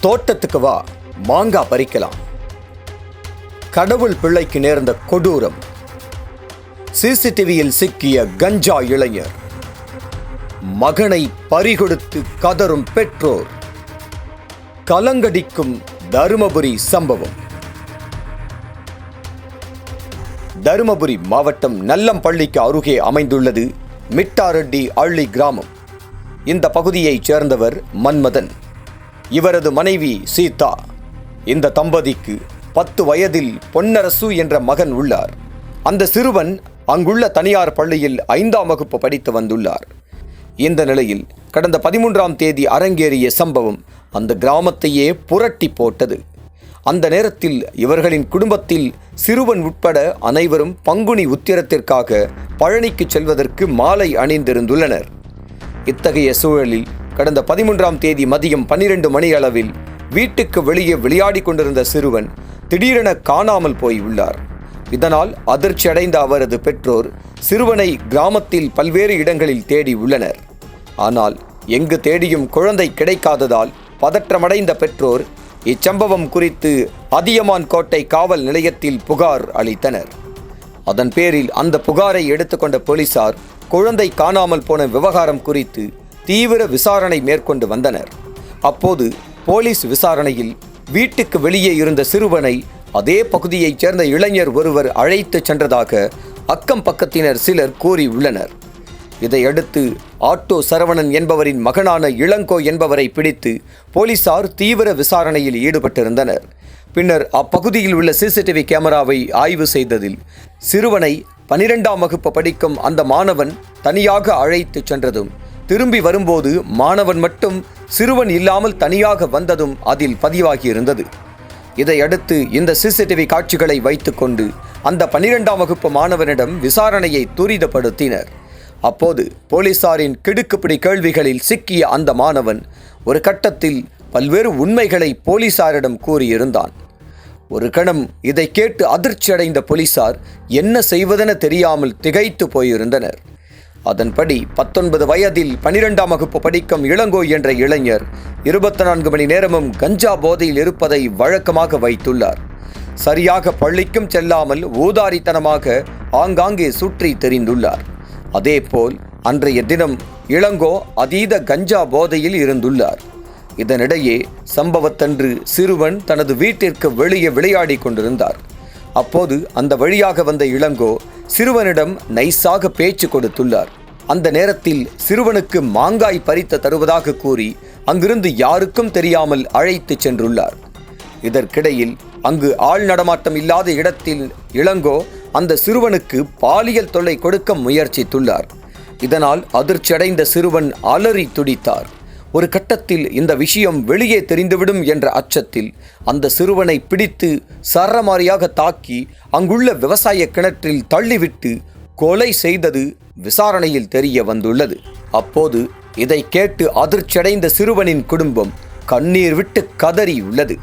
தோட்டத்துக்கு வா மாங்காய் பறிக்கலாம். கடவுள் பிள்ளைக்கு நேர்ந்த கொடூரம். சிசிடிவியில் சிக்கிய கஞ்சா இளைஞர். மகனை பறிகொடுத்து கதறும் பெற்றோர். கலங்கடிக்கும் தருமபுரி சம்பவம். தருமபுரி மாவட்டம் நல்லம்பள்ளிக்கு அருகே அமைந்துள்ளது மிட்டாரெட்டி அள்ளி கிராமம். இந்த பகுதியைச் சேர்ந்தவர் மன்மதன். இவரது மனைவி சீதா. இந்த தம்பதிக்கு பத்து வயதில் பொன்னரசு என்ற மகன் உள்ளார். அந்த சிறுவன் அங்குள்ள தனியார் பள்ளியில் ஐந்தாம் வகுப்பு படித்து வந்துள்ளார். இந்த நிலையில் கடந்த பதிமூன்றாம் தேதி அரங்கேறிய சம்பவம் அந்த கிராமத்தையே புரட்டி போட்டது. அந்த நேரத்தில் இவர்களின் குடும்பத்தில் சிறுவன் உட்பட அனைவரும் பங்குனி உத்திரத்திற்காக பழனிக்கு செல்வதற்கு மாலை அணிந்திருந்துள்ளனர். இத்தகைய சூழலில் கடந்த பதிமூன்றாம் தேதி மதியம் பன்னிரண்டு மணி அளவில் வீட்டுக்கு வெளியே விளையாடிக் கொண்டிருந்த சிறுவன் திடீரென காணாமல் போய் உள்ளார் இதனால் அதிர்ச்சி அடைந்த அவரது பெற்றோர் சிறுவனை கிராமத்தில் பல்வேறு இடங்களில் தேடி உள்ளனர். ஆனால் எங்கு தேடியும் குழந்தை கிடைக்காததால் பதற்றமடைந்த பெற்றோர் இச்சம்பவம் குறித்து அதியமான் கோட்டை காவல் நிலையத்தில் புகார் அளித்தனர். அதன் பேரில் அந்த புகாரை எடுத்துக்கொண்ட போலீசார் குழந்தை காணாமல் போன விவகாரம் குறித்து தீவிர விசாரணை மேற்கொண்டு வந்தனர். அப்போது போலீஸ் விசாரணையில் வீட்டுக்கு வெளியே இருந்த சிறுவனை அதே பகுதியைச் சேர்ந்த இளைஞர் ஒருவர் அழைத்துச் சென்றதாக அக்கம் பக்கத்தினர் சிலர் கூறியுள்ளனர். இதையடுத்து ஆட்டோ சரவணன் என்பவரின் மகனான இளங்கோ என்பவரை பிடித்து போலீசார் தீவிர விசாரணையில் ஈடுபட்டிருந்தனர். பின்னர் அப்பகுதியில் உள்ள சிசிடிவி கேமராவை ஆய்வு செய்ததில் சிறுவனை பனிரெண்டாம் வகுப்பு படிக்கும் அந்த மாணவன் தனியாக அழைத்துச் சென்றதும் திரும்பி வரும்போது மாணவன் மட்டும் சிறுவன் இல்லாமல் தனியாக வந்ததும் அதில் பதிவாகியிருந்தது. இதையடுத்து இந்த சிசிடிவி காட்சிகளை வைத்துக்கொண்டு அந்த பனிரெண்டாம் வகுப்பு மாணவனிடம் விசாரணையை துரிதப்படுத்தினர். அப்போது போலீசாரின் கிடுக்குப்பிடி கேள்விகளில் சிக்கிய அந்த மாணவன் ஒரு கட்டத்தில் பல்வேறு உண்மைகளை போலீசாரிடம் கூறியிருந்தான். ஒரு கணம் இதை கேட்டு அதிர்ச்சியடைந்த போலீசார் என்ன செய்வதென தெரியாமல் திகைத்து போயிருந்தனர். அதன்படி பத்தொன்பது வயதில் பனிரெண்டாம் வகுப்பு படிக்கும் இளங்கோ என்ற இளைஞர் இருபத்தி நான்கு மணி நேரமும் கஞ்சா போதையில் இருப்பதை வழக்கமாக வைத்துள்ளார். சரியாக பள்ளிக்கும் செல்லாமல் ஊதாரித்தனமாக ஆங்காங்கே சுற்றி தெரிந்துள்ளார். அதேபோல் அன்றைய தினம் இளங்கோ அதீத கஞ்சா போதையில் இருந்துள்ளார். இதனிடையே சம்பவத்தன்று சிறுவன் தனது வீட்டிற்கு வெளியே விளையாடிக் கொண்டிருந்தார். அப்போது அந்த வழியாக வந்த இளங்கோ சிறுவனிடம் நைஸாக பேச்சு கொடுத்துள்ளார். அந்த நேரத்தில் சிறுவனுக்கு மாங்காய் பறித்து தருவதாக கூறி அங்கிருந்து யாருக்கும் தெரியாமல் அழைத்துச் சென்றுள்ளார். இதற்கிடையில் அங்கு ஆள் நடமாட்டம் இல்லாத இடத்தில் இளங்கோ அந்த சிறுவனுக்கு பாலியல் தொல்லை கொடுக்க முயற்சித்துள்ளார். இதனால் அதிர்ச்சியடைந்த சிறுவன் அலறி துடித்தார். ஒரு கட்டத்தில் இந்த விஷயம் வெளியே தெரிந்துவிடும் என்ற அச்சத்தில் அந்த சிறுவனை பிடித்து சரமாரியாக தாக்கி அங்குள்ள விவசாய கிணற்றில் தள்ளிவிட்டு கொலை செய்தது விசாரணையில் தெரிய வந்துள்ளது. அப்போது இதை கேட்டு அதிர்ச்சியடைந்த சிறுவனின் குடும்பம் கண்ணீர் விட்டு கதறியுள்ளது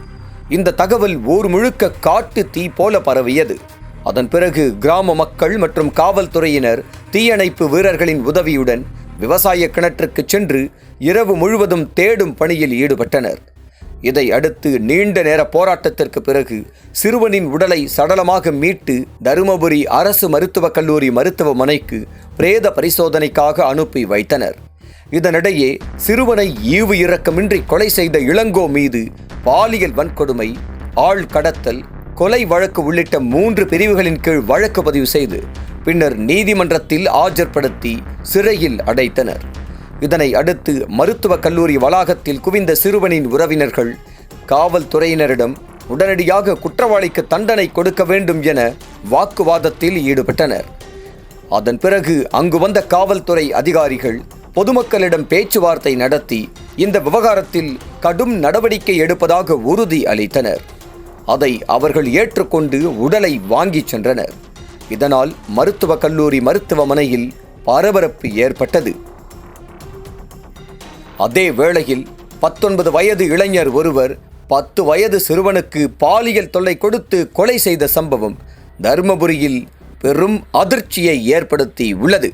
இந்த தகவல் ஊர் முழுக்க காட்டு தீ போல பரவியது. அதன் பிறகு கிராம மக்கள் மற்றும் காவல்துறையினர் தீயணைப்பு வீரர்களின் உதவியுடன் விவசாய கிணற்றுக்கு சென்று இரவு முழுவதும் தேடும் பணியில் ஈடுபட்டனர். இதை அடுத்து நீண்ட நேர போராட்டத்திற்கு பிறகு சிறுவனின் உடலை சடலமாக மீட்டு தருமபுரி அரசு மருத்துவக் கல்லூரி மருத்துவமனைக்கு பிரேத பரிசோதனைக்காக அனுப்பி வைத்தனர். இதனிடையே சிறுவனை ஈவு இரக்கமின்றி கொலை செய்த இளங்கோ மீது பாலியல் வன்கொடுமை ஆள் கடத்தல் கொலை வழக்கு உள்ளிட்ட மூன்று பிரிவுகளின் கீழ் வழக்கு பதிவு செய்து பின்னர் நீதிமன்றத்தில் ஆஜர்படுத்தி சிறையில் அடைத்தனர். இதனை அடுத்து மருத்துவக் கல்லூரி வளாகத்தில் குவிந்த சிறுவனின் உறவினர்கள் காவல்துறையினரிடம் உடனடியாக குற்றவாளிக்கு தண்டனை கொடுக்க வேண்டும் என வாக்குவாதத்தில் ஈடுபட்டனர். அதன் பிறகு அங்கு வந்த காவல்துறை அதிகாரிகள் பொதுமக்களிடம் பேச்சுவார்த்தை நடத்தி இந்த விவகாரத்தில் கடும் நடவடிக்கை எடுப்பதாக உறுதி அளித்தனர். அதை அவர்கள் ஏற்றுக்கொண்டு உடலை வாங்கிச் சென்றனர். இதனால் மருத்துவக் கல்லூரி மருத்துவமனையில் பரபரப்பு ஏற்பட்டது. அதே வேளையில் பத்தொன்பது வயது இளைஞர் ஒருவர் பத்து வயது சிறுவனுக்கு பாலியல் தொல்லை கொடுத்து கொலை செய்த சம்பவம் தருமபுரியில் பெரும் அதிர்ச்சியை ஏற்படுத்தி உள்ளது